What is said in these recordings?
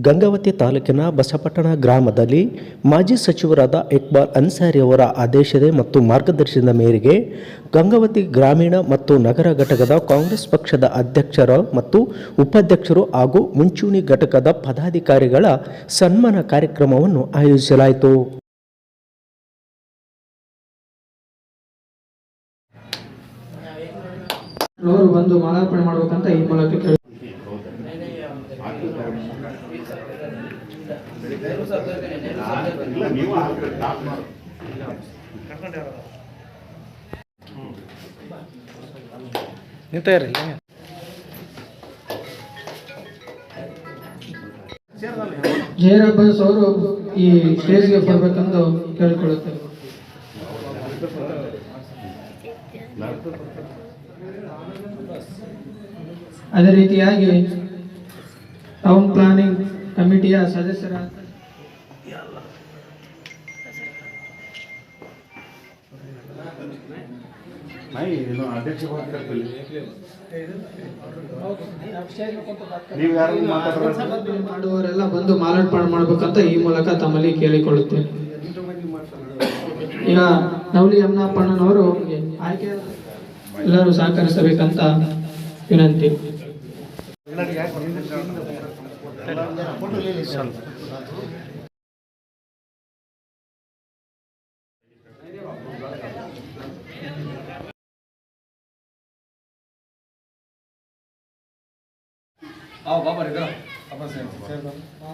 ಗಂಗಾವತಿ ತಾಲೂಕಿನ ಬಸಪಟ್ಟಣ ಗ್ರಾಮದಲ್ಲಿ ಮಾಜಿ ಸಚಿವರಾದ ಇಕ್ಬಾಲ್ ಅನ್ಸಾರಿ ಅವರ ಆದೇಶದ ಮತ್ತು ಮಾರ್ಗದರ್ಶನದ ಮೇರೆಗೆ ಗಂಗಾವತಿ ಗ್ರಾಮೀಣ ಮತ್ತು ನಗರ ಘಟಕದ ಕಾಂಗ್ರೆಸ್ ಪಕ್ಷದ ಅಧ್ಯಕ್ಷರ ಮತ್ತು ಉಪಾಧ್ಯಕ್ಷರು ಹಾಗೂ ಮುಂಚೂಣಿ ಘಟಕದ ಪದಾಧಿಕಾರಿಗಳ ಸನ್ಮಾನ ಕಾರ್ಯಕ್ರಮವನ್ನು ಆಯೋಜಿಸಲಾಯಿತು. ಅವರು ಬಂದು ಮಾಲಾರ್ಪಣೆ ಮಾಡಬೇಕಂತ ಈ ಮೂಲಕ ಕೇಳಿ ಜಯರಬ್ಬಸ್ ಅವರು ಈ ಸ್ಟೇಜ್ಗೆ ಬರ್ಬೇಕಂದು ಕೇಳ್ಕೊಳ್ಳುತ್ತೇವೆ ಅದೇ ರೀತಿಯಾಗಿ ಟೌನ್ ಪ್ಲಾನಿಂಗ್ ಕಮಿಟಿಯ ಸದಸ್ಯರಾದ ಅಧ್ಯಕ್ಷ ನೀವು ಯಾರು ಮಾತಾಡೋದು ಮಾಡುವವರೆಲ್ಲ ಬಂದು ಮಾರಾಟ ಮಾಡ್ಬೇಕಂತ ಈ ಮೂಲಕ ತಮ್ಮಲ್ಲಿ ಕೇಳಿಕೊಳ್ಳುತ್ತೇನೆ. ಈಗ ನವಲಿ ಯಮನಪ್ಪಣ್ಣನವರು ಆಯ್ಕೆ ಎಲ್ಲರೂ ಸಹಕರಿಸಬೇಕಂತ ವಿನಂತಿ.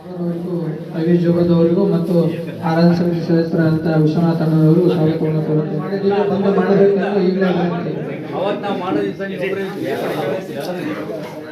ಅವರಿಗೂ ರವಿ ಜೋಗದವರಿಗೂ ಮತ್ತು ಆರಾಧನಾ ಸಮಿತಿ ಸದಸ್ಯರಾದಂತಹ ವಿಶ್ವನಾಥ್ ಅಣ್ಣವರು ಸ್ವಾಗತವನ್ನು ಬಂದು ಈಗಲೇ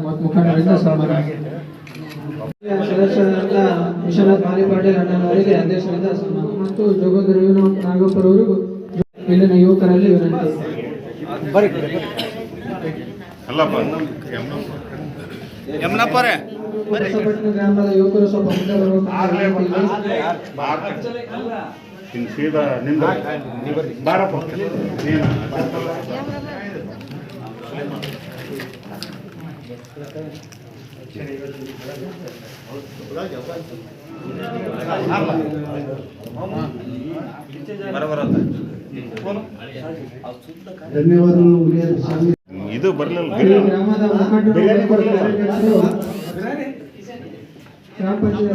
ಮತ್ತು ಮುಖಂಡರಿಂದ ಸನ್ಮಾನ ಸದಸ್ಯರಾದ ವಿಶ್ವನಾಥ್ ಮಾಲಿ ಪಾಟೀಲ್ ಅಣ್ಣನವರಿಗೆ ಅಧ್ಯಕ್ಷರಿಂದ ಸನ್ಮಾನ ಮತ್ತು ಜೋಗದ ರವಿನಾಥ್ ಇಲ್ಲಿನ ಯುವಕರಲ್ಲಿ ವಿನಂತಿ ಗ್ರಾಮದ ಯುವಕರು ಸ್ವಲ್ಪ ಮುಂದೆ ಇನ್ನು ಸೀದಾ ನಿಂದ ಬಾರಪ್ಪ. ನೀನು ಇದು ಬರ್ಲಿಲ್ಲ. ಬಿರಿಯಾನಿ ಗ್ರಾಮ ಪಂಚಾಯತ್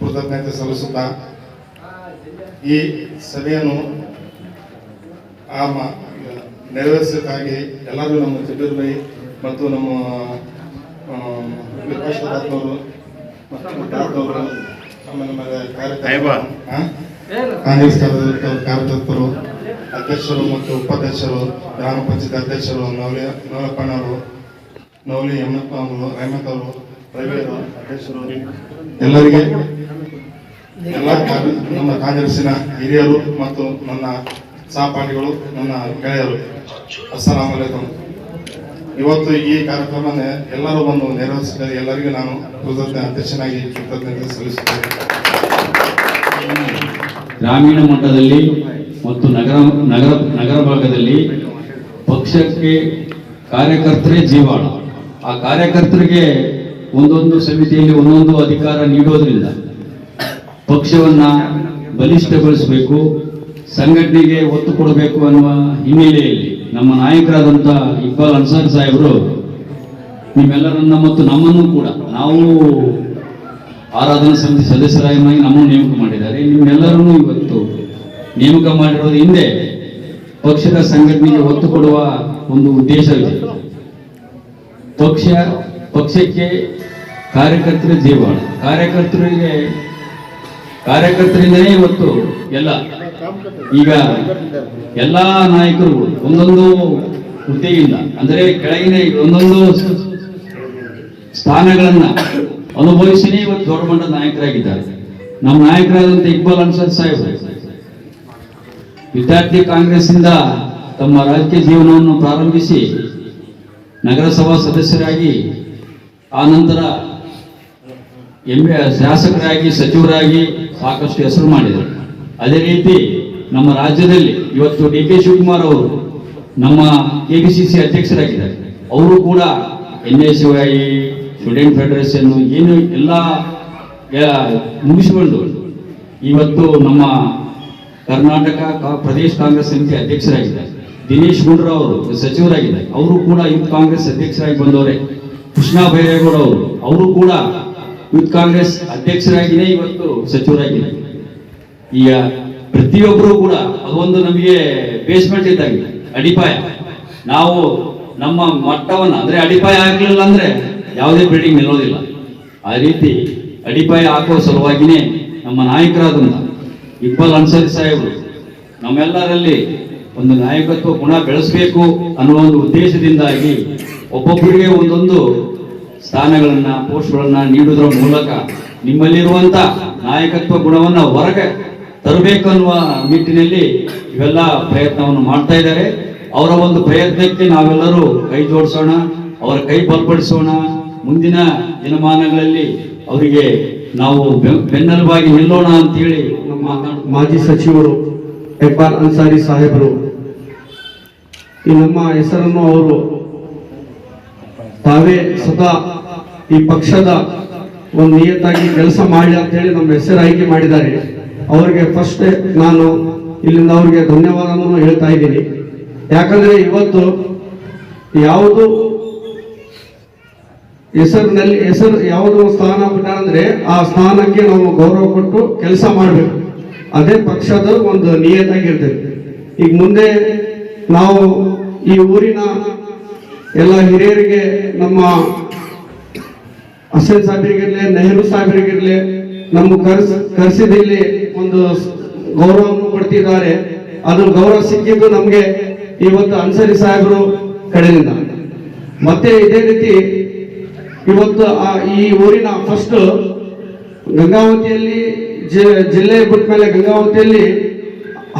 ಕೃತಜ್ಞತೆ ಸಲ್ಲಿಸುತ್ತಾ ಈ ಸಭೆಯನ್ನು ಆ ನೆರವೇರಿಸಕ್ಕಾಗಿ ಎಲ್ಲರೂ ನಮ್ಮ ಚಿಬ್ಬೀರ್ ಬೈ ಮತ್ತು ನಮ್ಮ ವಿಕಾಸ್ ಮತ್ತು? ಕಾಂಗ್ರೆಸ್ ಕಾರ್ಯಕರ್ತರು ಅಧ್ಯಕ್ಷರು ಮತ್ತು ಉಪಾಧ್ಯಕ್ಷರು, ಗ್ರಾಮ ಪಂಚಾಯತ್ ಅಧ್ಯಕ್ಷರು ನವಲಪ್ಪನವರು ನವಲಿ ಯಮನಪ್ಪ ಅವರು ರೇಮಕ್ ಅವರು ರವಿ ಅವರು ಅಧ್ಯಕ್ಷರು ಎಲ್ಲರಿಗೆ ಎಲ್ಲ ನಮ್ಮ ಕಾಂಗ್ರೆಸ್ಸಿನ ಹಿರಿಯರು ಮತ್ತು ನನ್ನ ಸಹಪಾಠಿಗಳು ನನ್ನ ಗೆಳೆಯರು. ಅಸ್ಸಲಾಮಲೇಕಂ ಇವತ್ತು ಈ ಕಾರ್ಯಕ್ರಮ ಎಲ್ಲರೂ ಬಂದು ನೆರವೇರಿಸಿದ್ದಾರೆ ಎಲ್ಲರಿಗೂ ನಾನು ಕೃತಜ್ಞ ಅಧ್ಯಕ್ಷನಾಗಿ ಕೃತಜ್ಞತೆ ಸಲ್ಲಿಸುತ್ತೇನೆ. ಗ್ರಾಮೀಣ ಮಟ್ಟದಲ್ಲಿ ಮತ್ತು ನಗರ ನಗರ ನಗರ ಭಾಗದಲ್ಲಿ ಪಕ್ಷಕ್ಕೆ ಕಾರ್ಯಕರ್ತರೇ ಜೀವಾಳ. ಆ ಕಾರ್ಯಕರ್ತರಿಗೆ ಒಂದೊಂದು ಸಮಿತಿಯಲ್ಲಿ ಒಂದೊಂದು ಅಧಿಕಾರ ನೀಡೋದ್ರಿಂದ ಪಕ್ಷವನ್ನ ಬಲಿಷ್ಠಗೊಳಿಸಬೇಕು, ಸಂಘಟನೆಗೆ ಒತ್ತು ಕೊಡಬೇಕು ಅನ್ನುವ ಹಿನ್ನೆಲೆಯಲ್ಲಿ ನಮ್ಮ ನಾಯಕರಾದಂಥ ಇಕ್ಬಾಲ್ ಅನ್ಸಾರ್ ಸಾಹೇಬರು ನಿಮ್ಮೆಲ್ಲರನ್ನ ಮತ್ತು ನಮ್ಮನ್ನು ಕೂಡ ನಾವು ಆರಾಧನಾ ಸಮಿತಿ ಸದಸ್ಯರಾಗಿ ನಮ್ಮನ್ನು ನೇಮಕ ಮಾಡಿದ್ದಾರೆ. ನಿಮ್ಮೆಲ್ಲರನ್ನೂ ಇವತ್ತು ನೇಮಕ ಮಾಡಿರೋದು ಹಿಂದೆ ಪಕ್ಷದ ಸಂಘಟನೆಗೆ ಒತ್ತು ಕೊಡುವ ಒಂದು ಉದ್ದೇಶವಿದೆ. ಪಕ್ಷ, ಪಕ್ಷಕ್ಕೆ ಕಾರ್ಯಕರ್ತರ ಜೀವನ ಕಾರ್ಯಕರ್ತರಿಗೆ ಕಾರ್ಯಕರ್ತರಿಂದನೇ ಇವತ್ತು ಎಲ್ಲ. ಈಗ ಎಲ್ಲಾ ನಾಯಕರು ಒಂದೊಂದು ಹುದ್ದೆಯಿಂದ, ಅಂದರೆ ಕೆಳಗಿನ ಒಂದೊಂದು ಸ್ಥಾನಗಳನ್ನ ಅನುಭವಿಸಿನೇ ಇವತ್ತು ದೊಡ್ಡ ಮಂಡ ನಾಯಕರಾಗಿದ್ದಾರೆ. ನಮ್ಮ ನಾಯಕರಾದಂತ ಇಕ್ಬಾಲ್ ಅನ್ಸರ್ ಸಾಹೇಬ್ ವಿದ್ಯಾರ್ಥಿ ಕಾಂಗ್ರೆಸ್ ಇಂದ ತಮ್ಮ ರಾಜಕೀಯ ಜೀವನವನ್ನು ಪ್ರಾರಂಭಿಸಿ ನಗರಸಭಾ ಸದಸ್ಯರಾಗಿ ಆ ನಂತರ ಎಂ ಶಾಸಕರಾಗಿ, ಸಚಿವರಾಗಿ ಸಾಕಷ್ಟು ಹೆಸರು ಮಾಡಿದರು. ಅದೇ ರೀತಿ ನಮ್ಮ ರಾಜ್ಯದಲ್ಲಿ ಇವತ್ತು ಡಿ ಕೆ ಶಿವಕುಮಾರ್ ಅವರು ನಮ್ಮ ಕೆ ಪಿ ಸಿ ಸಿ ಅಧ್ಯಕ್ಷರಾಗಿದ್ದಾರೆ. ಅವರು ಕೂಡ N A C Y, student federation, ಏನು ಎಲ್ಲ ಮುಗಿಸಿಕೊಂಡು ಇವತ್ತು ನಮ್ಮ ಕರ್ನಾಟಕ ಪ್ರದೇಶ ಕಾಂಗ್ರೆಸ್ ಸಮಿತಿ ಅಧ್ಯಕ್ಷರಾಗಿದ್ದಾರೆ. ದಿನೇಶ್ ಗುಂಡೂರಾವ್ ಅವರು ಸಚಿವರಾಗಿದ್ದಾರೆ. ಅವರು ಕೂಡ ಯೂತ್ ಕಾಂಗ್ರೆಸ್ ಅಧ್ಯಕ್ಷರಾಗಿ ಬಂದವರೇ. ಕೃಷ್ಣ ಬೈರೇಗೌಡ ಅವರು ಅವರು ಕೂಡ ಯೂತ್ ಕಾಂಗ್ರೆಸ್ ಅಧ್ಯಕ್ಷರಾಗಿಯೇ ಇವತ್ತು ಸಚಿವರಾಗಿದ್ದಾರೆ. ಈಗ ಪ್ರತಿಯೊಬ್ಬರು ಕೂಡ ಅದೊಂದು ನಮಗೆ ಬೇಸ್ಮೆಂಟ್ ಇದ್ದಾಗಿದೆ ಅಡಿಪಾಯ. ನಾವು ನಮ್ಮ ಮಟ್ಟವನ್ನು, ಅಂದ್ರೆ ಅಡಿಪಾಯ ಆಗ್ಲಿಲ್ಲ ಅಂದ್ರೆ ಯಾವುದೇ ಬಿಲ್ಡಿಂಗ್ ನಿಲ್ಲೋದಿಲ್ಲ. ಆ ರೀತಿ ಅಡಿಪಾಯ ಹಾಕುವ ಸಲುವಾಗಿನೇ ನಮ್ಮ ನಾಯಕರಾದಂತ ಇಕ್ಬಾಲ್ ಅನ್ಸರಿ ಸಾಹೇಬರು, ನಮ್ಮೆಲ್ಲರಲ್ಲಿ ಒಂದು ನಾಯಕತ್ವ ಗುಣ ಬೆಳೆಸಬೇಕು ಅನ್ನುವ ಒಂದು ಉದ್ದೇಶದಿಂದಾಗಿ ಒಬ್ಬೊಬ್ಬರಿಗೆ ಒಂದೊಂದು ಸ್ಥಾನಗಳನ್ನ, ಪೋಸ್ಟ್ಗಳನ್ನ ನೀಡುವುದರ ಮೂಲಕ ನಿಮ್ಮಲ್ಲಿರುವಂತ ನಾಯಕತ್ವ ಗುಣವನ್ನ ಹೊರಗೆ ತರಬೇಕು ಅನ್ನುವ ನಿಟ್ಟಿನಲ್ಲಿ ಇವೆಲ್ಲ ಪ್ರಯತ್ನವನ್ನು ಮಾಡ್ತಾ ಇದ್ದಾರೆ. ಅವರ ಒಂದು ಪ್ರಯತ್ನಕ್ಕೆ ನಾವೆಲ್ಲರೂ ಕೈ ಜೋಡಿಸೋಣ, ಅವರ ಕೈ ಬಲಪಡಿಸೋಣ. ಮುಂದಿನ ದಿನಮಾನಗಳಲ್ಲಿ ಅವರಿಗೆ ನಾವು ಬೆನ್ನೆಲುಬಾಗಿ ನಿಲ್ಲೋಣ ಅಂತೇಳಿ ನಮ್ಮ ಮಾಜಿ ಸಚಿವರು ಹೆಬ್ಬಾರ್ ಅನ್ಸಾರಿ ಸಾಹೇಬರು ಈ ನಮ್ಮ ಹೆಸರನ್ನು ಅವರು ತಾವೇ ಸದಾ ಈ ಪಕ್ಷದ ಒಂದು ನಿಯತ್ತಾಗಿ ಕೆಲಸ ಮಾಡಿ ಅಂತ ಹೇಳಿ ನಮ್ಮ ಹೆಸರು ಆಯ್ಕೆ ಮಾಡಿದ್ದಾರೆ. ಅವರಿಗೆ ಫಸ್ಟ್ ನಾನು ಇಲ್ಲಿಂದ ಅವರಿಗೆ ಧನ್ಯವಾದವನ್ನು ಹೇಳ್ತಾ ಇದ್ದೀನಿ. ಯಾಕಂದ್ರೆ ಇವತ್ತು ಯಾವುದು ಹೆಸರಿನಲ್ಲಿ ಹೆಸರು ಯಾವುದು ಸ್ಥಾನ ಸ್ಥಾನ ಅಂದ್ರೆ ಆ ಸ್ಥಾನಕ್ಕೆ ನಾವು ಗೌರವ ಕೊಟ್ಟು ಕೆಲಸ ಮಾಡಬೇಕು. ಅದೇ ಪಕ್ಷದ ಒಂದು ನಿಯತ್ತಾಗಿರ್ತದೆ. ಈಗ ಮುಂದೆ ನಾವು ಈ ಊರಿನ ಎಲ್ಲ ಹಿರಿಯರಿಗೆ, ನಮ್ಮ ಹಸನ್ ಸಾಹೇಬರಿಗಿರ್ಲಿ ನೆಹರು ಸಾಹೇಬರಿಗಿರ್ಲಿ ನಮ್ಮ ಕರ್ಸ್, ಕರ್ಸಿದಲ್ಲಿ ಒಂದು ಗೌರವವನ್ನು ಕೊಡ್ತಿದ್ದಾರೆ. ಅದು ಗೌರವ ಸಿಕ್ಕಿದ್ದು ನಮಗೆ ಇವತ್ತು ಅನ್ಸರಿ ಸಾಹೇಬರು ಕಡೆಯಿಂದ. ಮತ್ತೆ ಇದೇ ರೀತಿ ಇವತ್ತು ಆ, ಈ ಊರಿನ ಫಸ್ಟ್ ಗಂಗಾವತಿಯಲ್ಲಿ ಜಿಲ್ಲೆ ಬಿಟ್ಟ ಮೇಲೆ ಗಂಗಾವತಿಯಲ್ಲಿ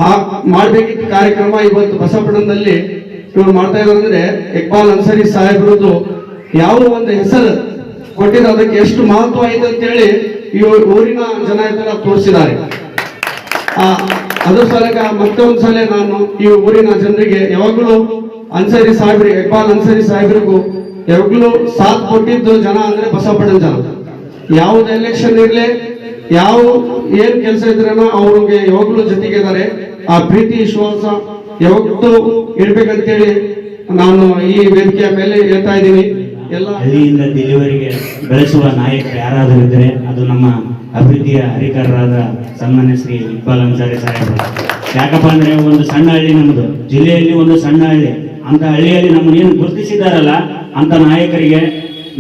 ಆ- ಮಾಡಬೇಕಿದ್ದ ಕಾರ್ಯಕ್ರಮ ಇವತ್ತು ಬಸವಪಟ್ಟಣದಲ್ಲಿ ಇವ್ರು ಮಾಡ್ತಾ ಇದ್ದಾರೆ ಅಂದ್ರೆ ಇಕ್ಬಾಲ್ ಅನ್ಸರಿ ಸಾಹೇಬ್ರದ್ದು ಯಾವ ಒಂದು ಹೆಸರು ಕೊಟ್ಟಿದ್ರೆ ಅದಕ್ಕೆ ಎಷ್ಟು ಮಹತ್ವ ಐತೆ ಅಂತೇಳಿ ಈ ಊರಿನ ಜನ ಇದೆಲ್ಲ ತೋರಿಸಿದ್ದಾರೆ. ಆ, ಅದ್ರ ಸಲಕ ಮತ್ತೊಂದು ಸಲ ನಾನು ಈ ಊರಿನ ಜನರಿಗೆ ಯಾವಾಗಲೂ ಅನ್ಸರಿ ಸಾಹೇಬ್ರಿಗೆ ಇಕ್ಬಾಲ್ ಅನ್ಸರಿ ಸಾಹೇಬ್ರಿಗೂ ಯಾವಾಗಲೂ ಸಾಥ್ ಕೊಟ್ಟಿದ್ದು ಜನ ಅಂದ್ರೆ ಬಸವಪಟ್ಟಣ ಜನ. ಯಾವ್ದು ಎಲೆಕ್ಷನ್ ಇರ್ಲಿ ಯಾವ, ಏನ್ ಕೆಲಸ ಇದ್ರೇನೋ ಅವ್ರಿಗೆ ಯಾವಾಗ್ಲೂ ಜೊತೆಗೆ ಇದ್ದಾರೆ ಆ ಪ್ರೀತಿ, ವಿಶ್ವಾಸ ಯಾವತ್ತೂ ಇಡ್ಬೇಕಂತೇಳಿ ನಾನು ಈ ವೇದಿಕೆಯ ಮೇಲೆ ಹೇಳ್ತಾ ಇದ್ದೀನಿ. ಎಲ್ಲ ಹಳ್ಳಿಯಿಂದ ಡೆಲಿವರಿಗೆ ಬೆಳೆಸುವ ನಾಯಕರು ಯಾರಾದರೂ ಇದ್ದರೆ ಅದು ನಮ್ಮ ಅಭಿವೃದ್ಧಿಯ ಹರಿಕಾರರಾದ ಸನ್ಮಾನ್ಯ ಶ್ರೀ ಇಕ್ಬಾಲ್ ಅನ್ಸಾರಿ ಸಾಹೇಬರು. ಯಾಕಪ್ಪ ಅಂದ್ರೆ ಒಂದು ಸಣ್ಣ ಹಳ್ಳಿ ನಮ್ಮದು ಜಿಲ್ಲೆಯಲ್ಲಿ ಒಂದು ಸಣ್ಣ ಹಳ್ಳಿ. ಅಂತ ಹಳ್ಳಿಯಲ್ಲಿ ನಮ್ಮನ್ನ ಏನು ಗುರುತಿಸಿದಾರಲ್ಲ ಅಂತ ನಾಯಕರಿಗೆ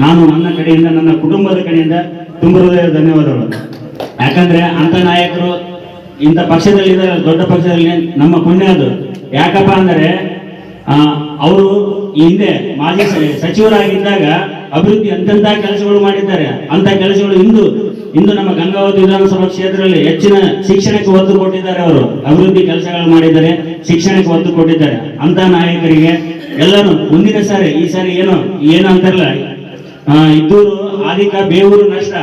ನಾನು ನನ್ನ ಕಡೆಯಿಂದ, ನನ್ನ ಕುಟುಂಬದ ಕಡೆಯಿಂದ ತುಂಬ ಹೃದಯ ಧನ್ಯವಾದಗಳು. ಯಾಕಂದ್ರೆ ಅಂತ ನಾಯಕರು ಇಂಥ ಪಕ್ಷದಲ್ಲಿ ದೊಡ್ಡ ಪಕ್ಷದಲ್ಲಿ ನಮ್ಮ ಪುಣ್ಯ ಅದು ಯಾಕಪ್ಪ ಅಂದರೆ ಅವರು ಹಿಂದೆ ಮಾಜಿ ಸಚಿವರಾಗಿದ್ದಾಗ ಅಭಿವೃದ್ಧಿ ಅಂತಂತ ಕೆಲಸಗಳು ಮಾಡಿದ್ದಾರೆ. ಅಂತ ಕೆಲಸಗಳು ಇಂದು ಇಂದು ನಮ್ಮ ಗಂಗಾವತಿ ವಿಧಾನಸಭಾ ಕ್ಷೇತ್ರದಲ್ಲಿ ಹೆಚ್ಚಿನ ಶಿಕ್ಷಣಕ್ಕೆ ಒತ್ತು ಕೊಟ್ಟಿದ್ದಾರೆ ಅವರು. ಅಭಿವೃದ್ಧಿ ಕೆಲಸಗಳು ಮಾಡಿದ್ದಾರೆ, ಶಿಕ್ಷಣಕ್ಕೆ ಒತ್ತು ಕೊಟ್ಟಿದ್ದಾರೆ. ಅಂತ ನಾಯಕರಿಗೆ ಎಲ್ಲರೂ ಮುಂದಿನ ಸಾರಿ, ಈ ಸಾರಿ ಏನು ಏನು ಅಂತಾರಲ್ಲ ಇದ್ದೂರು, ಆದಿಕ, ಬೇವೂರು ನಷ್ಟ.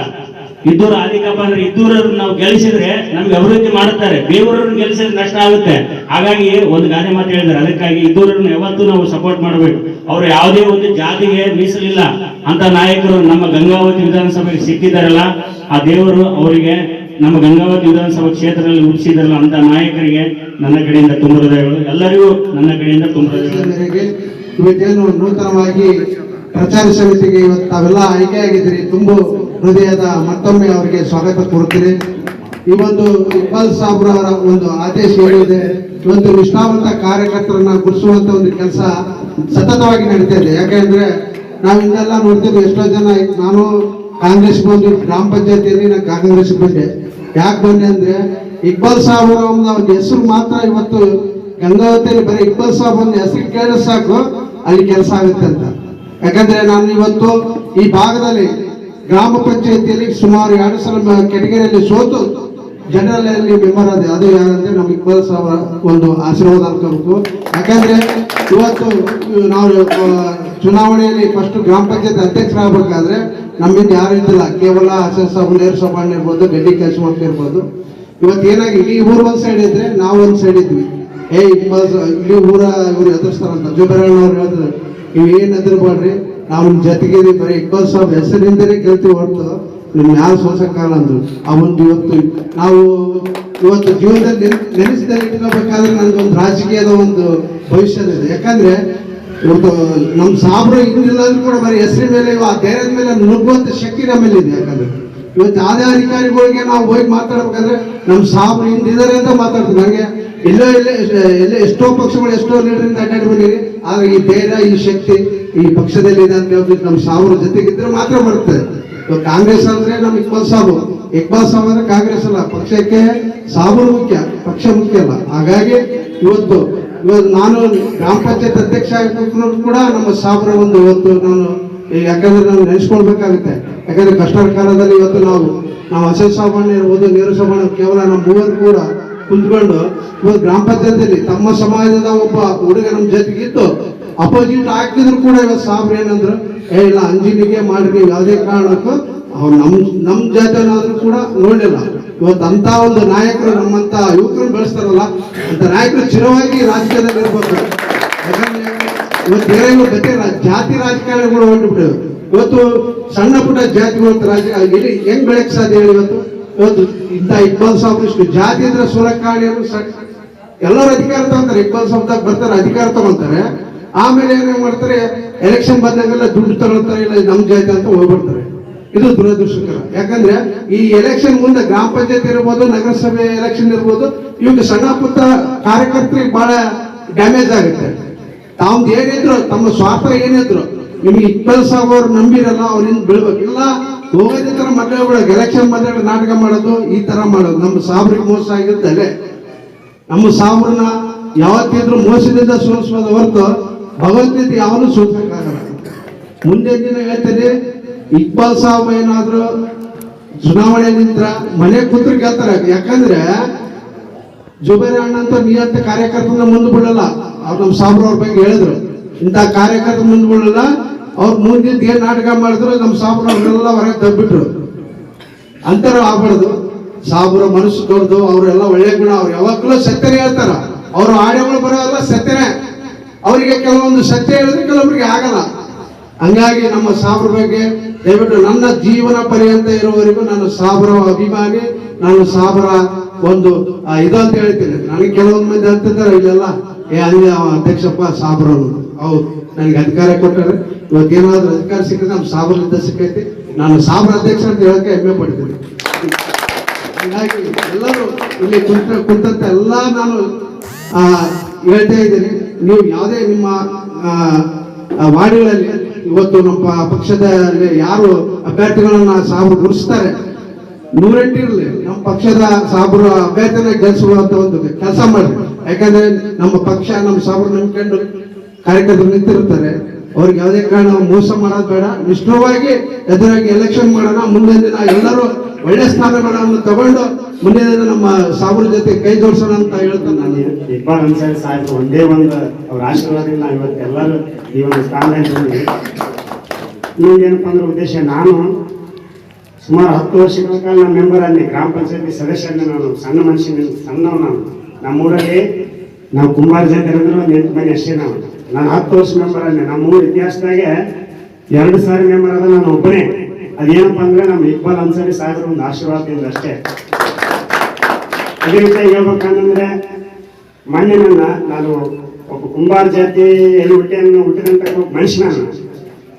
ಇದ್ದೂರು ಆದಿಕಪ್ಪ ಅಂದ್ರೆ ಇದ್ದೂರವ್ರು ನಾವು ಗೆಲ್ಲಿಸಿದ್ರೆ ನಮ್ಗೆ ಅಭಿವೃದ್ಧಿ ಮಾಡುತ್ತಾರೆ. ಬೇವರವ್ರನ್ನ ಗೆಲ್ಲಿಸಿದ್ರೆ ನಷ್ಟ ಆಗುತ್ತೆ. ಹಾಗಾಗಿ ಒಂದು ಗಾದೆ ಮಾತು ಹೇಳಿದ್ದಾರೆ. ಅದಕ್ಕಾಗಿ ಇದ್ದೂರನ್ನ ಯಾವತ್ತೂ ನಾವು ಸಪೋರ್ಟ್ ಮಾಡಬೇಕು. ಅವರು ಯಾವುದೇ ಒಂದು ಜಾತಿಗೆ ಮೀಸಲಿಲ್ಲ ಅಂತ ನಾಯಕರು ನಮ್ಮ ಗಂಗಾವತಿ ವಿಧಾನಸಭೆಗೆ ಸಿಕ್ಕಿದಾರಲ್ಲ ಆ ದೇವರು ಅವರಿಗೆ ನಮ್ಮ ಗಂಗಾವತಿ ವಿಧಾನಸಭಾ ಕ್ಷೇತ್ರದಲ್ಲಿ ಹುಟ್ಟಿಸಿದಾರಲ್ಲ ಅಂತ ನಾಯಕರಿಗೆ ನನ್ನ ಕಡೆಯಿಂದ ತುಂಬ ಎಲ್ಲರಿಗೂ ನನ್ನ ಕಡೆಯಿಂದ ತುಂಬ ನೂತನವಾಗಿ ಪ್ರಚಾರ ಸಮಿತಿಗೆ ಇವತ್ತು ತಾವೆಲ್ಲ ಆಗಿದ್ರಿ ತುಂಬು ಹೃದಯದ ಮತ್ತೊಮ್ಮೆ ಅವರಿಗೆ ಸ್ವಾಗತ ಕೋರುತ್ತೀನಿ. ಈ ಒಂದು ಇಕ್ಬಾಲ್ ಸಾಬ್ರವರ ಒಂದು ಆದೇಶ ಹೇಳಿದೆ ಒಂದು ನಿಷ್ಠಾವಂತ ಕಾರ್ಯಕರ್ತರನ್ನ ಗುರುಸುವಂತ ಒಂದು ಕೆಲಸ ಸತತವಾಗಿ ನಡೀತಾ ಇದೆ. ಯಾಕೆಂದ್ರೆ ನಾವು ಇನ್ನೆಲ್ಲ ನೋಡ್ತೀವಿ ಎಷ್ಟೋ ಜನ ನಾನು ಕಾಂಗ್ರೆಸ್ ಬಂದು ಗ್ರಾಮ ಪಂಚಾಯತಿಯಲ್ಲಿ ನಾನು ಕಾಂಗ್ರೆಸ್ ಬಂದೆ. ಯಾಕೆ ಬಂದೆ ಅಂದ್ರೆ, ಇಕ್ಬಾಲ್ ಸಾಬ್ ಒಂದು ಹೆಸರು ಮಾತ್ರ ಇವತ್ತು ಗಂಗಾವತಿಯಲ್ಲಿ ಬರೀ ಇಕ್ಬಾಲ್ ಸಾಬ್ ಒಂದು ಹೆಸರು ಕೇಳಿದ್ರೆ ಸಾಕು, ಅಲ್ಲಿ ಕೆಲಸ ಆಗುತ್ತೆ ಅಂತ. ಯಾಕಂದ್ರೆ ನಾನು ಇವತ್ತು ಈ ಭಾಗದಲ್ಲಿ ಗ್ರಾಮ ಪಂಚಾಯತಿಯಲ್ಲಿ ಸುಮಾರು ಎರಡು ಸಲ ಕೆಟಗರಿಯಲ್ಲಿ ಸೋತು ಜನರಲ್ ಅಲ್ಲಿ ಮೆಂಬರ್ ಅದು ಯಾರಂದ್ರೆ ನಮ್ಮ ಇಕ್ಬಾಲ್ ಸಾಹೇಬರ ಒಂದು ಆಶೀರ್ವಾದ ಅನ್ಕೋಬೇಕು ಯಾಕಂದ್ರೆ ಇವತ್ತು ನಾವು ಚುನಾವಣೆಯಲ್ಲಿ ಫಸ್ಟ್ ಗ್ರಾಮ ಪಂಚಾಯತ್ ಅಧ್ಯಕ್ಷರಾಗಬೇಕಾದ್ರೆ ನಮ್ಮಿಂದ ಯಾರು ಇದ್ದಿಲ್ಲ. ಕೇವಲ ಅಶೋಕ್ ಸಾಬ್ ಸಭಾಣ್ಣ ಇರ್ಬೋದು, ಗಡ್ಡಿ ಕೆಲಸ ಇರ್ಬೋದು. ಇವತ್ತು ಏನಾಗಿ ಇಲ್ಲಿ ಊರು ಒಂದ್ ಸೈಡ್ ಇದ್ರೆ ನಾವು ಒಂದ್ ಸೈಡ್ ಇದ್ವಿ. ಏ, ಇಕ್ಬಾಲ್ ಇಲ್ಲಿ ಊರ ಇವ್ರು ಎದುರಿಸ್ತಾರಂತ. ಜುಬೇರಣ್ಣ ಅವ್ರು ಹೇಳಿದ್ರು ನೀವು ಏನು ಎದುರ್ಬೇಡ್ರಿ? ನಾವು ಜೊತೆಗೆ ಬರೀ ಇಪ್ಪತ್ತು ಸಾಬ್ ಹೆಸರಿಂದಲೇ ಕೇಳ್ತೀವಿ ಹೊರತು ನಿಮ್ಮ ಯಾರು ಸೋಸಕ್ಕಾಗಲ್ಲ ಅಂದ್ರು. ಒಂದು ಇವತ್ತು, ನಾವು ಇವತ್ತು ಜೀವನದಲ್ಲಿ ನೆನೆಸಿದಲ್ಲಿ ಇಟ್ಕೋಬೇಕಾದ್ರೆ ಒಂದು ರಾಜಕೀಯದ ಒಂದು ಭವಿಷ್ಯದ ಇದೆ ಯಾಕಂದ್ರೆ, ಇವತ್ತು ನಮ್ಮ ಸಾಬ್ರು ಇದ್ದಿಲ್ಲ ಅಂದ್ರೂ ಕೂಡ ಬರೀ ಹೆಸರಿನ ಮೇಲೆ, ಆ ಧೈರ್ಯದ ಮೇಲೆ ನುಗ್ಗುವಂತ ಶಕ್ತಿ ನಮ್ಮಲ್ಲಿದೆ ಯಾಕಂದ್ರೆ, ಇವತ್ತು ಯಾವುದೇ ಅಧಿಕಾರಿಗಳಿಗೆ ನಾವು ಹೋಗಿ ಮಾತಾಡ್ಬೇಕಂದ್ರೆ ನಮ್ಮ ಸಾಬ್ರು ಹಿಂದಿದ್ದಾರೆ ಅಂತ ಮಾತಾಡ್ತೀವಿ. ನನಗೆ ಎಲ್ಲೋ, ಎಲ್ಲೇ ಎಲ್ಲೇ ಎಷ್ಟೋ ಪಕ್ಷಗಳು ಎಷ್ಟೋ ಲೀಡರಿಂದ ಅಡ್ಡಾಡಿ ಬಂದಿರಿ ಆದ್ರೆ ಈ ಧೈರ್ಯ, ಈ ಶಕ್ತಿ ಈ ಪಕ್ಷದಲ್ಲಿ ನಮ್ಮ ಸಾವಿರ ಜೊತೆಗಿದ್ರೆ ಮಾತ್ರ ಬರುತ್ತೆ. ಕಾಂಗ್ರೆಸ್ ಅಂದ್ರೆ ನಮ್ ಇಕ್ಬಾಲ್ ಸಾಬು ಇಕ್ಬಾಲ್ ಸಾಬ್ ಅಂದ್ರೆ ಕಾಂಗ್ರೆಸ್ ಅಲ್ಲ, ಪಕ್ಷಕ್ಕೆ ಸಾಬು ಮುಖ್ಯ, ಪಕ್ಷ ಮುಖ್ಯ ಅಲ್ಲ. ಹಾಗಾಗಿ ಇವತ್ತು ಇವತ್ತು ನಾನು ಗ್ರಾಮ ಪಂಚಾಯತ್ ಅಧ್ಯಕ್ಷ ಆಗಿರ್ಬೇಕು ಕೂಡ ನಮ್ಮ ಸಾಬ್ರ ಒಂದು ಇವತ್ತು ನಾನು ಯಾಕಂದ್ರೆ ನಾವು ನೆನೆಸ್ಕೊಳ್ಬೇಕಾಗುತ್ತೆ. ಯಾಕಂದ್ರೆ ಕಷ್ಟದ ಕಾಲದಲ್ಲಿ ಇವತ್ತು ನಾವು ನಾವು ಅಶೋಕ್ ಸಾಬಣ್ಣ ಇರ್ಬೋದು, ನೀರು ಸಾಬಣ್ಣ ಕೇವಲ ನಮ್ಮ ಮೂವರು ಕೂಡ ಕುಂತ್ಕೊಂಡು, ಇವತ್ತು ಗ್ರಾಮ ಪಂಚಾಯತಿಯಲ್ಲಿ ತಮ್ಮ ಸಮಾಜದ ಒಬ್ಬ ಹುಡುಗ ನಮ್ಮ ಜೊತೆಗಿತ್ತು ಅಪೋಸಿಟ್ ಹಾಕಿದ್ರು ಕೂಡ ಇವತ್ತು ಸಾಬ್ರು ಏನಂದ್ರು, ಏ, ಇಲ್ಲ, ಅಂಜಿನಿಗೆ ಮಾಡ್ರಿ, ಯಾವುದೇ ಕಾರಣಕ್ಕೂ. ಅವ್ರು ನಮ್ ನಮ್ ಜಾತನಾದ್ರೂ ಕೂಡ ನೋಡಲಿಲ್ಲ. ಇವತ್ತು ಅಂತ ಒಂದು ನಾಯಕರು ನಮ್ಮಂತ ಯುವಕರು ಬೆಳೆಸ್ತಾರಲ್ಲ, ಅಂತ ನಾಯಕರು ಚಿರವಾಗಿ ರಾಜಕೀಯದಲ್ಲಿ ಇರ್ಬೇಕು ಯಾಕಂದ್ರೆ ಇವತ್ತು ಬೇರೆ ಗತಿ ಜಾತಿ ರಾಜಕಾರಣಿಗಳು ಹೊರಟುಬಿಟ್ಟು ಇವತ್ತು ಸಣ್ಣ ಪುಟ್ಟ ಜಾತಿಗಳು ರಾಜ್ಯ ಇಲ್ಲಿ ಹೆಂಗ್ ಬೆಳಕ್ ಸಾಧ್ಯ ಹೇಳಿ ಇವತ್ತು? ಇವತ್ತು ಇಂಥ ಇಕ್ಬಾಲ್ ಸಾಬ್ ಇಷ್ಟು ಜಾತಿ ಅಂದ್ರೆ ಸುರಕಾಣಿಯರು ಎಲ್ಲರೂ ಅಧಿಕಾರ ತಗೊಂತಾರೆ. ಇಕ್ಬಾಲ್ ಸಾಬ್ದಾಗ ಬರ್ತಾರೆ, ಅಧಿಕಾರ ತಗೊಂತಾರೆ. ಆಮೇಲೆ ಏನೇನು ಮಾಡ್ತಾರೆ? ಎಲೆಕ್ಷನ್ ಬಂದಾಗೆಲ್ಲ ದುಡ್ಡು ತಗೊಳ್ತಾರೆ ಇಲ್ಲ ನಮ್ ಜಾತಿ ಅಂತ ಹೋಗ್ಬಿಡ್ತಾರೆ. ಇದು ದುರದೃಷ್ಟಕರ. ಯಾಕಂದ್ರೆ ಈ ಎಲೆಕ್ಷನ್ ಮುಂದೆ ಗ್ರಾಮ ಪಂಚಾಯತ್ ಇರ್ಬೋದು, ನಗರಸಭೆ ಎಲೆಕ್ಷನ್ ಇರ್ಬೋದು ಇವಾಗ ಸಣ್ಣ ಪುಟ್ಟ ಕಾರ್ಯಕರ್ತರಿಗೆ ಬಹಳ ಡ್ಯಾಮೇಜ್ ಆಗುತ್ತೆ. ತಾವ್ದು ಏನಿದ್ರು, ತಮ್ಮ ಸ್ವಾರ್ಥ ಏನಿದ್ರು, ನಿಮ್ಗೆ ಇಪ್ಪತ್ತು ಸಾವಿರ ನಂಬಿರಲ್ಲ ಅವ್ರಿಂದ ಬೀಳ್ಬೇಕು. ಇಲ್ಲ ಹೋಗೋದೇ ತರ ಮದ್ವೆ ಬಿಡೋದು ಎಲೆಕ್ಷನ್ ಮದುವೆ ನಾಟಕ ಮಾಡೋದು, ಈ ತರ ಮಾಡೋದು. ನಮ್ಮ ಸಾಬ್ರಿಗೆ ಮೋಸ ಆಗಿದ್ದಲ್ಲೇ. ನಮ್ಮ ಸಾಬ್ರನ್ನ ಯಾವತ್ತಿದ್ರು ಮೋಸದಿಂದ ಸೋಲಿಸ್ಬೋದು ಹೊರತು ಭಗವದ್ಗೀತೆ ಯಾವನು ಸೋಲ್ಸಕ್ಕಾಗಲ್ಲ ಮುಂದೆ ದಿನ ಹೇಳ್ತೇನೆ, ಇಕ್ಬಾಲ್ ಸಾಬ್ ಏನಾದ್ರು ಚುನಾವಣೆ ನಿಂತ್ರ ಮನೆ ಕೂತ್ರು ಕೇಳ್ತಾರೆ. ಯಾಕಂದ್ರೆ ಜುಬೇರ್ ಅಣ್ಣ ಅಂತ ನಿಯಂತ ಕಾರ್ಯಕರ್ತನ ಮುಂದೆ ಬಿಡಲ್ಲ ಅವ್ರು ನಮ್ಮ ಸಾಬ್ರ ಅವ್ರ ಬಗ್ಗೆ ಹೇಳಿದ್ರು. ಇಂಥ ಕಾರ್ಯಕರ್ತ ಮುಂದೆ ಬಿಡಲ್ಲ ಅವ್ರು ಮುಂದಿದ್ದು ಏನ್ ನಾಟಕ ಮಾಡಿದ್ರು ನಮ್ಮ ಸಾಬ್ರ ಅವ್ರೆಲ್ಲ ಹೊರಗೆ ತಬ್ಬಿಟ್ರು ಅಂತರ ಆಗ್ಬಾರ್ದು. ಸಾಬ್ರ ಮನಸ್ಸು ದೊಡ್ಡದು, ಅವರೆಲ್ಲ ಒಳ್ಳೆ ಗುಣ. ಅವ್ರು ಯಾವಾಗಲೂ ಸತ್ಯನೇ ಹೇಳ್ತಾರ. ಅವ್ರ ಆಡಿಯೋಗಳು ಬರೋಲ್ಲ ಸತ್ಯನೇ. ಅವರಿಗೆ ಕೆಲವೊಂದು ಸತ್ಯ ಹೇಳಿದ್ರೆ ಕೆಲವೊಬ್ಬರಿಗೆ ಆಗಲ್ಲ. ಹಂಗಾಗಿ ನಮ್ಮ ಸಾಬ್ರ ಬಗ್ಗೆ ದಯವಿಟ್ಟು ನನ್ನ ಜೀವನ ಪರ್ಯಂತ ಇರುವವರೆಗೂ ನಾನು ಸಾಬರ ಅಭಿಮಾನಿ, ನಾನು ಸಾಬರ ಒಂದು ಇದು ಅಂತ ಹೇಳ್ತೀನಿ. ನನಗೆ ಕೆಲವೊಂದು ಮಂದಿ ಅಂತಿದ್ದಾರೆ, ಇಲ್ಲೆಲ್ಲ. ಏ ಅವ ಅಧ್ಯಕ್ಷಪ್ಪ ಸಾಬರ. ಹೌದು, ನನಗೆ ಅಧಿಕಾರ ಕೊಟ್ಟರೆ. ಇವತ್ತೇನಾದ್ರೂ ಅಧಿಕಾರ ಸಿಕ್ಕಿದ್ರೆ ನಮ್ಮ ಸಾಬರದಿಂದ ಸಿಕ್ಕೈತಿ. ನಾನು ಸಾಬ್ರ ಅಧ್ಯಕ್ಷ ಅಂತ ಹೇಳಕ್ಕೆ ಹೆಮ್ಮೆ ಪಡ್ತೀನಿ. ಹಾಗಾಗಿ ಎಲ್ಲರೂ ಇಲ್ಲಿ ಕುಂತ ಕುಂತಂತ ಎಲ್ಲ ನಾನು ಹೇಳ್ತಾ ಇದ್ದೀನಿ. ನೀವು ಯಾವುದೇ ನಿಮ್ಮ ವಾರ್ಡ್ಗಳಲ್ಲಿ ಇವತ್ತು ನಮ್ಮ ಪಕ್ಷದ ಯಾರು ಅಭ್ಯರ್ಥಿಗಳನ್ನ ಸಾಬರು ಗುರುಸ್ತಾರೆ ನೂರೆಂಟಿರ್ಲಿ ನಮ್ಮ ಪಕ್ಷದ ಸಾಬರು ಅಭ್ಯರ್ಥಿನ ಗೆಲ್ಸುವಂತ ಒಂದು ಕೆಲಸ ಮಾಡಿ ಯಾಕಂದ್ರೆ ನಮ್ಮ ಪಕ್ಷ, ನಮ್ಮ ಸಾಬ್ರು ನಂಬ್ಕೊಂಡು ಕಾರ್ಯಕರ್ತರು ನಿಂತಿರ್ತಾರೆ. ಅವ್ರಿಗೆ ಯಾವುದೇ ಕಾರಣ ಮೋಸ ಮಾಡೋದು ಬೇಡ. ನಿಷ್ಠವಾಗಿ ಎದುರಾಗಿ ಎಲೆಕ್ಷನ್ ಮಾಡೋಣ. ಮುಂದಿನ ದಿನ ಎಲ್ಲರೂ ಒಳ್ಳೆ ಸ್ಥಾನಗಳನ್ನು ತಗೊಂಡು ಮುಂದಿನ ದಿನ ನಮ್ಮ ಸಾವಿರ ಜೊತೆ ಕೈ ಜೋಡಿಸೋಣ ಅಂತ ಹೇಳ್ತೇನೆ ನಾನು. ಇಕ್ಬಾಲ್ ಅನ್ಸಾರಿ ಸಾಹೇಬ್ ಒಂದೇ ಒಂದು ಅವ್ರ ಆಶೀರ್ವಾದದಿಂದ ಇವತ್ತು ಎಲ್ಲರೂ ಈ ಒಂದು ಸ್ಥಾನದಲ್ಲಿ ಬಂದ್ವಿ. ಇನ್ನೊಂದೇನಪ್ಪ ಅಂದ್ರೆ ಉದ್ದೇಶ, ನಾನು ಸುಮಾರು ಹತ್ತು ವರ್ಷಗಳ ಕಾಲ ನಾನು ಮೆಂಬರ್ ಅಲ್ಲಿ ಗ್ರಾಮ ಪಂಚಾಯತಿ ಸದಸ್ಯನ ನಾನು ಸಣ್ಣ ಮನುಷ್ಯನ ಸಣ್ಣವ್ ನಾನು ನಮ್ಮೂರಲ್ಲಿ ನಾವು ಕುಂಬಾರ ಜಾತಿ ಅಂದ್ರೆ ಒಂದು ಎಂಟು ಮನೆ ಅಷ್ಟೇ ನಾವು. ನಾನು ಹತ್ತು ವರ್ಷ ಮೆಂಬರ್ ಅಲ್ಲಿ ನಮ್ಮ ಊರ ಇತಿಹಾಸದಾಗೆ ಎರಡು ಸಾರಿ ಮೆಂಬರ್ ಅದ ನಾನು ಒಬ್ಬನೇ. ಅದೇನಪ್ಪ ಅಂದ್ರೆ ನಮ್ಮ ಇಕ್ಬಾಲ್ ಅನ್ಸರಿ ಸಾಹೇಬ್ರ ಒಂದು ಆಶೀರ್ವಾದದಿಂದ ಅಷ್ಟೇ. ಅದೇ ರೀತಿಯಾಗಿ ಹೇಳ್ಬೇಕಂದ್ರೆ ಮೊನ್ನೆ ನನ್ನ ನಾನು ಒಬ್ಬ ಕುಂಬಾರ ಜಾತಿ ಎಲ್ಲಿ ಹುಟ್ಟಿಯನ್ನು ಹುಟ್ಟಿದಂತ ಒಬ್ಬ ನಾನು.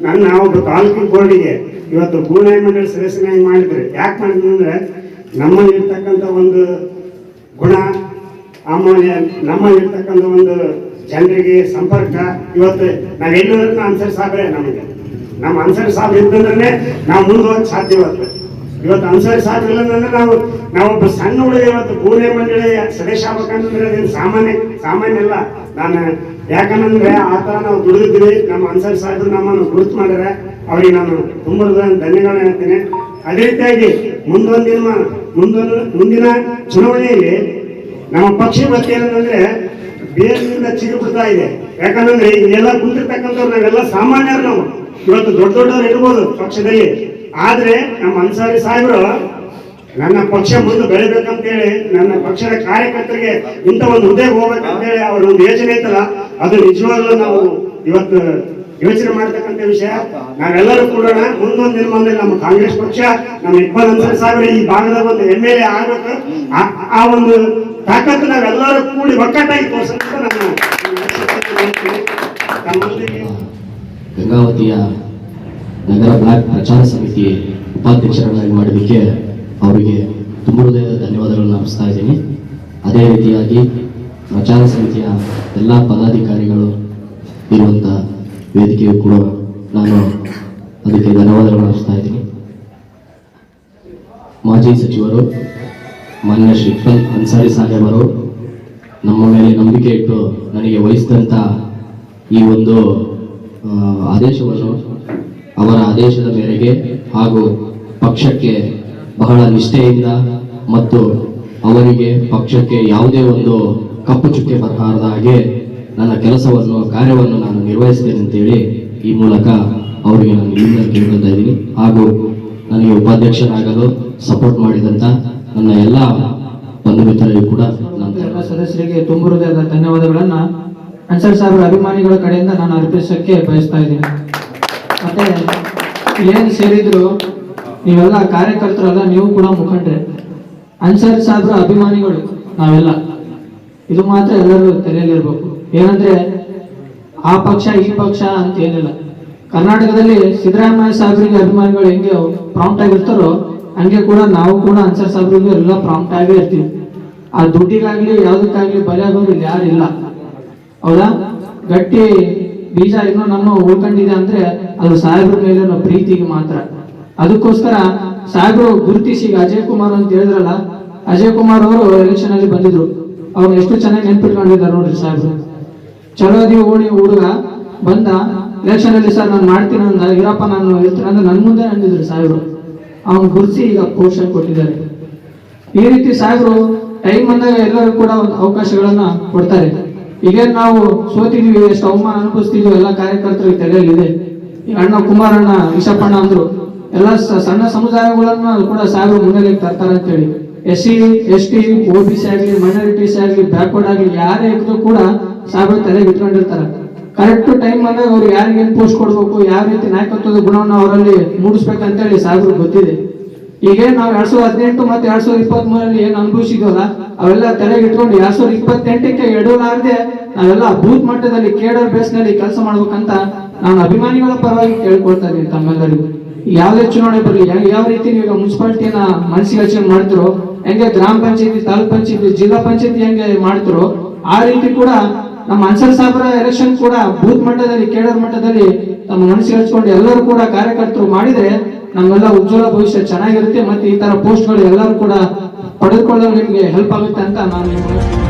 ನನ್ನ ಒಬ್ಬ ತಾಲೂಕಿನ ಬೋರ್ಡಿಗೆ ಇವತ್ತು ಭೂನಾಯ ಮಂಡಳಿ ಸದಸ್ಯನಾಗಿ ಮಾಡಿದ್ರೆ. ಯಾಕೆ ಮಾಡಿದ್ರು ಅಂದ್ರೆ ನಮ್ಮಲ್ಲಿ ಇರ್ತಕ್ಕಂಥ ಒಂದು ಗುಣ ಆಮೇಲೆ ನಮ್ಮಲ್ಲಿ ಇರ್ತಕ್ಕಂಥ ಒಂದು ಜನರಿಗೆ ಸಂಪರ್ಕ. ಇವತ್ತು ನಾವೆಲ್ಲರೂ ಅನ್ಸರ್ ಸಾಬ್ರೆ ನಮಗೆ. ನಮ್ಮ ಅನ್ಸರ್ ಸಾಬ್ ಇದ್ದಂದ್ರೆ ನಾವು ಮುಂದೆ ಹೋಗಕ್ಕೆ ಸಾಧ್ಯ ಇವತ್ತು. ಅನ್ಸರಿ ಸಾಬ್ ಇಲ್ಲ ಅಂದ್ರೆ ನಾವು ನಾವೊಬ್ಬ ಸಣ್ಣ ಹುಡುಗ ಇವತ್ತು ಪೂರ್ಣ ಮಂಡಳಿ ಸದಸ್ಯ ಆಗ್ಬೇಕಂತಂದ್ರೆ ಅದೇನು ಸಾಮಾನ್ಯ ಸಾಮಾನ್ಯ ಅಲ್ಲ. ನಾನು ಯಾಕಂದ್ರೆ ಆ ಥರ ನಾವು ದುಡಿದಿದ್ವಿ ನಮ್ಮ ಅನ್ಸರ್ ಸಾಹೇಬರು ನಮ್ಮನ್ನು ಗುರುತು ಮಾಡಿದ್ರೆ ಅವ್ರಿಗೆ ನಾನು ತುಂಬ ಧನ್ಯವಾದ ಹೇಳ್ತೀನಿ. ಅದೇ ರೀತಿಯಾಗಿ ಮುಂದೊಂದಿನ ಮುಂದೊಂದು, ಮುಂದಿನ ಚುನಾವಣೆಯಲ್ಲಿ ನಮ್ಮ ಪಕ್ಷ ಏನಂದ್ರೆ ಬೇರಿನಿಂದ ಚಿರುಬಿಡ್ತಾ ಇದೆ. ಯಾಕಂದ್ರೆ ಇಲ್ಲೆಲ್ಲ ಕುಂತಿರ್ತಕ್ಕಂಥವ್ರು ನಾವೆಲ್ಲ ಸಾಮಾನ್ಯರು ನಾವು. ಇವತ್ತು ದೊಡ್ಡ ದೊಡ್ಡವ್ರು ಇರ್ಬೋದು ಪಕ್ಷದಲ್ಲಿ. ಆದ್ರೆ ನಮ್ಮ ಅನ್ಸಾರಿ ಸಾಹೇಬರು, ನನ್ನ ಪಕ್ಷ ಮುಂದೆ ಬೆಳಿಬೇಕಂತೇಳಿ, ನನ್ನ ಪಕ್ಷದ ಕಾರ್ಯಕರ್ತರಿಗೆ ಇಂಥ ಒಂದು ಹುದ್ದೆಗೆ ಹೋಗ್ಬೇಕಂತೇಳಿ ಅವ್ರ ಒಂದು ಯೋಜನೆ ಐತಲ್ಲ, ಅದು ನಿಜವಾಗ್ಲೂ ನಾವು ಇವತ್ತು ಯೋಚನೆ ಮಾಡ್ತಕ್ಕಂಥ ವಿಷಯ. ನಾವೆಲ್ಲರೂ ಕೂಡ ಮುಂದೊಂದು ದಿನ ಮುಂದೆ ನಮ್ಮ ಕಾಂಗ್ರೆಸ್ ಪಕ್ಷ, ನಮ್ಮ ಇಕ್ಬಾಲ್ ಸಾವಿರ ಈ ಭಾಗದ ಒಂದು ಎಂ ಎಲ್ ಎ ಆಗ್ಬೇಕು. ಆ- ಒಂದು ತಾಕತ್ತು ನಾವೆಲ್ಲರೂ ಕೂಡಿ ಒಕ್ಕಟ್ಟಾಗಿ ತೋರಿಸಂತ ಗಂಗಾವತಿಯ ನಗರ ಬ್ಲಾಕ್ ಪ್ರಚಾರ ಸಮಿತಿ ಉಪಾಧ್ಯಕ್ಷರನ್ನಾಗಿ ಮಾಡೋದಕ್ಕೆ ಅವರಿಗೆ ತುಂಬ ಹೃದಯದ ಧನ್ಯವಾದಗಳನ್ನು ಅರ್ಪಿಸ್ತಾ ಇದ್ದೀನಿ. ಅದೇ ರೀತಿಯಾಗಿ ಪ್ರಚಾರ ಸಮಿತಿಯ ಎಲ್ಲ ಪದಾಧಿಕಾರಿಗಳು ಇರುವಂಥ ವೇದಿಕೆಯು ಕೂಡ ನಾನು ಅದಕ್ಕೆ ಧನ್ಯವಾದಗಳನ್ನು ಅರ್ಪಿಸ್ತಾ ಇದ್ದೀನಿ. ಮಾಜಿ ಸಚಿವರು, ಮಾನ್ಯ ಶ್ರೀಫಲ್ ಅನ್ಸಾರಿ ಸಾಹೇಬರು, ನಮ್ಮ ಮೇಲೆ ನಂಬಿಕೆ ಇಟ್ಟು ನನಗೆ ವಹಿಸಿದಂಥ ಈ ಒಂದು ಆದೇಶವನ್ನು ಅವರ ಆದೇಶದ ಮೇರೆಗೆ ಹಾಗೂ ಪಕ್ಷಕ್ಕೆ ಬಹಳ ನಿಷ್ಠೆಯಿಂದ ಮತ್ತು ಅವರಿಗೆ ಪಕ್ಷಕ್ಕೆ ಯಾವುದೇ ಒಂದು ಕಪ್ಪು ಚುಕ್ಕೆ ಬರಬಾರದ ಹಾಗೆ ನನ್ನ ಕೆಲಸವನ್ನು, ಕಾರ್ಯವನ್ನು ನಾನು ನಿರ್ವಹಿಸ್ತೇನೆ ಅಂತೇಳಿ ಈ ಮೂಲಕ ಅವರಿಗೆ ನಾನು ಇಲ್ಲಿಂದ ಕೇಳ್ಕೊಳ್ತಾ ಇದ್ದೀನಿ. ಹಾಗೂ ನನಗೆ ಉಪಾಧ್ಯಕ್ಷರಾಗಲು ಸಪೋರ್ಟ್ ಮಾಡಿದಂಥ ನನ್ನ ಎಲ್ಲ ಬಂಧು ಮಿತ್ರರಿಗೂ ಕೂಡ ನನ್ನ ಎಲ್ಲ ಸದಸ್ಯರಿಗೆ ತುಂಬ ಹೃದಯದ ಧನ್ಯವಾದಗಳನ್ನ, ಅನ್ಸರ್ ಸಾಹೇಬರ ಅಭಿಮಾನಿಗಳ ಕಡೆಯಿಂದ ನಾನು ಅರ್ಪಿಸಕ್ಕೆ ಬಯಸ್ತಾ ಇದ್ದೀನಿ. ಮತ್ತೆ ಏನು ಸೇರಿದ್ರು ನೀವೆಲ್ಲ ಕಾರ್ಯಕರ್ತರಲ್ಲ, ನೀವು ಕೂಡ ಮುಖಂಡ್ರೆ. ಅನ್ಸರ್ ಸಾಹೇಬ್ರ ಅಭಿಮಾನಿಗಳು ನಾವೆಲ್ಲ. ಇದು ಮಾತ್ರ ಎಲ್ಲರೂ ತಲೆಯಲ್ಲಿರ್ಬೇಕು ಏನಂದ್ರೆ ಆ ಪಕ್ಷ, ಈ ಪಕ್ಷ ಅಂತ ಏನಿಲ್ಲ. ಕರ್ನಾಟಕದಲ್ಲಿ ಸಿದ್ದರಾಮಯ್ಯ ಸಾಹೇಬ್ರಿಗೆ ಅಭಿಮಾನಿಗಳು ಹೆಂಗೆ ಪ್ರಾಂಪ್ಟ್ ಆಗಿರ್ತಾರೋ, ಹಂಗೆ ಕೂಡ ನಾವು ಕೂಡ ಅನ್ಸರ್ ಸಾಹೇಬ್ರಿಗೂ ಎಲ್ಲ ಪ್ರಾಂಪ್ಟ್ ಆಗೇ ಇರ್ತೀವಿ. ಆ ದುಡ್ಡಿಗಾಗ್ಲಿ, ಯಾವ್ದಕ್ಕಾಗ್ಲಿ ಬಲೆ ಆಗೋರು ಯಾರು ಇಲ್ಲ. ಹೌದಾ? ಗಟ್ಟಿ ಬೀಜ ಇನ್ನೂ ನಮ್ಮ ಉಳ್ಕೊಂಡಿದೆ ಅಂದ್ರೆ ಅದು ಸಾಹೇಬ್ರ ಮೇಲೆ ನಾವು ಪ್ರೀತಿಗೆ ಮಾತ್ರ. ಅದಕ್ಕೋಸ್ಕರ ಸಾಹೇಬ್ರು ಗುರುತಿಸಿ ಅಜಯ್ ಕುಮಾರ್ ಅಂತ ಹೇಳಿದ್ರಲ್ಲ, ಅಜಯ್ ಕುಮಾರ್ ಅವರು ಎಲೆಕ್ಷನ್ ಅಲ್ಲಿ ಬಂದಿದ್ರು. ಅವ್ರು ಎಷ್ಟು ಚೆನ್ನಾಗಿ ನೆನ್ಪಿಟ್ಕೊಂಡಿದ್ದಾರೆ ನೋಡ್ರಿ ಸಾಹೇಬ್ರು. ಚಲೋದಿ ಓಡಿ ಹುಡುಗ ಬಂದ ಎಲೆಕ್ಷನ್ ಅಲ್ಲಿ ಸರ್ ನಾನು ಮಾಡ್ತೀನಿ ಅಂದ ಇರಪ್ಪ ನಾನು ಇರ್ತೀನಿ ಅಂದ್ರೆ ನನ್ ಮುಂದೆ ಅಂದಿದ್ರು ಸಾಹೇಬ್ರು. ಅವ್ನು ಗುರ್ಸಿ ಈಗ ಪೋಷಣ ಕೊಟ್ಟಿದ್ದಾರೆ. ಈ ರೀತಿ ಸಾಹೇಬ್ರು ಟೈಮ್ ಬಂದಾಗ ಎಲ್ಲರೂ ಕೂಡ ಒಂದು ಅವಕಾಶಗಳನ್ನ ಕೊಡ್ತಾರೆ. ಈಗೇನು ನಾವು ಸೋತಿದೀವಿ, ಎಷ್ಟು ಅವಮಾನ ಅನುಭವಿಸ್ತಿದ್ವಿ, ಎಲ್ಲ ಕಾರ್ಯಕರ್ತರಿಗೆ ತಲೆಯಲ್ಲಿದೆ. ಅಣ್ಣ ಕುಮಾರಣ್ಣ ವಿಷಪಣ್ಣ ಅಂದ್ರು, ಎಲ್ಲ ಸಣ್ಣ ಸಮುದಾಯಗಳನ್ನ ಕೂಡ ಸಾಹೇಬ್ರು ಮುನ್ನೆಲೆಗೆ ತರ್ತಾರೆ ಅಂತೇಳಿ. S C S T O B C ಆಗಲಿ ಮೈನಾರಿಟೀಸ್ ಆಗಲಿ ಬ್ಯಾಕ್ವರ್ಡ್ ಆಗಲಿ, ಯಾರೇ ಇದ್ರು ಕೂಡ ಸಾಹೇಬ್ರು ತಲೆ ಇಟ್ಕೊಂಡಿರ್ತಾರೆ ಕರೆಕ್ಟ್ ಟೈಮ್ ಬಂದಾಗ ಅವ್ರು ಯಾರಿಗೆ ಏನ್ ಪೋಸ್ಟ್ ಕೊಡ್ಬೇಕು, ಯಾವ ರೀತಿ ನಾಯಕತ್ವದ ಗುಣವನ್ನು ಅವರಲ್ಲಿ ಮೂಡಿಸ್ಬೇಕಂತೇಳಿ ಸಾಹೇಬ್ರಿಗೆ ಗೊತ್ತಿದೆ. ಈಗ ನಾವು ಎರಡ್ ಸಾವಿರದ ಹದಿನೆಂಟು ಮತ್ತೆ ಎರಡ್ ಸಾವಿರದ ಇಪ್ಪತ್ತ್ ಮೂರಲ್ಲಿ ಏನ್ ಅನುಭವಿಸಿದ್ವಲ್ಲ, ಅವೆಲ್ಲ ತಲೆಗೆ ಇಟ್ಕೊಂಡು ಎರಡ್ ಸಾವಿರದ ಇಪ್ಪತ್ತೆಂಟಕ್ಕೆ ಎಡವಲಾರದೆ ನಾವೆಲ್ಲ ಬೂತ್ ಮಟ್ಟದಲ್ಲಿ, ಕೇಡರ್ ಬೇಸ್ನಲ್ಲಿ ಕೆಲಸ ಮಾಡ್ಬೇಕಂತ ನಾನು ಅಭಿಮಾನಿಗಳ ಪರವಾಗಿ ಕೇಳ್ಕೊಳ್ತಾ ಇದ್ದೀನಿ ತಮ್ಮೆಲ್ಲರಿಗೂ. ಯಾವುದೇ ಚುನಾವಣೆ ಬರಲಿ, ಯಾವ ರೀತಿ ನೀವು ಮುನ್ಸಿಪಾಲಿಟಿಯನ್ನ ಮನಸ್ಸಿಗೆ ಯೋಚನೆ ಮಾಡ್ತಿರೋ ಹೆಂಗೆ ಗ್ರಾಮ ಪಂಚಾಯತಿ, ತಾಲೂಕ್ ಪಂಚಾಯತಿ, ಜಿಲ್ಲಾ ಪಂಚಾಯತಿ ಹೆಂಗೆ ಮಾಡ್ತಿರೋ ಆ ರೀತಿ ಕೂಡ ನಮ್ಮ ಅನ್ಸರ್ ಸಾಬರ ಎಲೆಕ್ಷನ್ ಕೂಡ ಬೂತ್ ಮಟ್ಟದಲ್ಲಿ, ಕೇಡರ್ ಮಟ್ಟದಲ್ಲಿ ತಮ್ಮ ಮನಸ್ಸಿಗೆ ಹಚ್ಕೊಂಡು ಎಲ್ಲರೂ ಕೂಡ ಕಾರ್ಯಕರ್ತರು ಮಾಡಿದ್ರೆ ನಮ್ಮೆಲ್ಲ ಉಜ್ವಲ ಭವಿಷ್ಯ ಚೆನ್ನಾಗಿರುತ್ತೆ. ಮತ್ತೆ ಈ ತರ ಪೋಸ್ಟ್ಗಳು ಎಲ್ಲರೂ ಕೂಡ ಪಡೆದುಕೊಳ್ಳಲು ನಿಮ್ಗೆ ಹೆಲ್ಪ್ ಆಗುತ್ತೆ ಅಂತ ನಾನು ನಿಮ್ಮನ್ನ